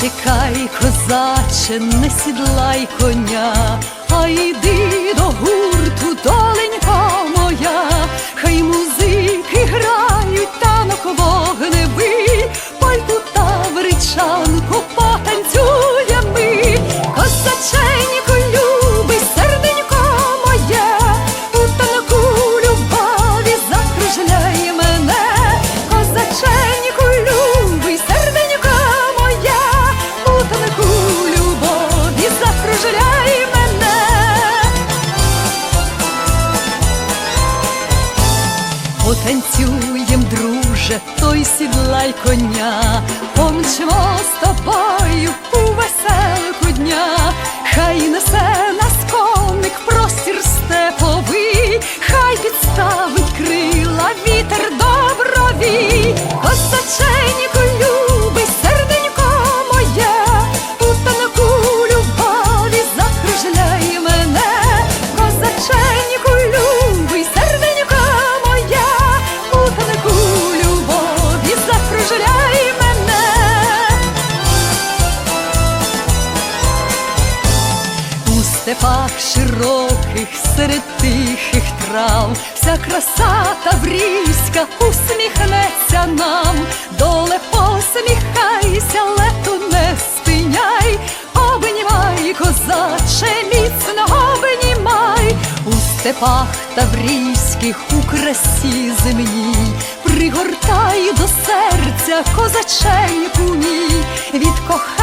чекай, козаче, не сідлай коня, а йди до гурту, доленька Потанцюєм, друже, той сідлай коня, помчимо з тобою степах широких серед тихих трав. Вся краса таврійська усміхнеться нам, доле посміхайся, лету не спиняй, обнімай, козаче, міцно обнімай, у степах таврійських у красі земній, пригортай до серця козаченьку мій, від кохання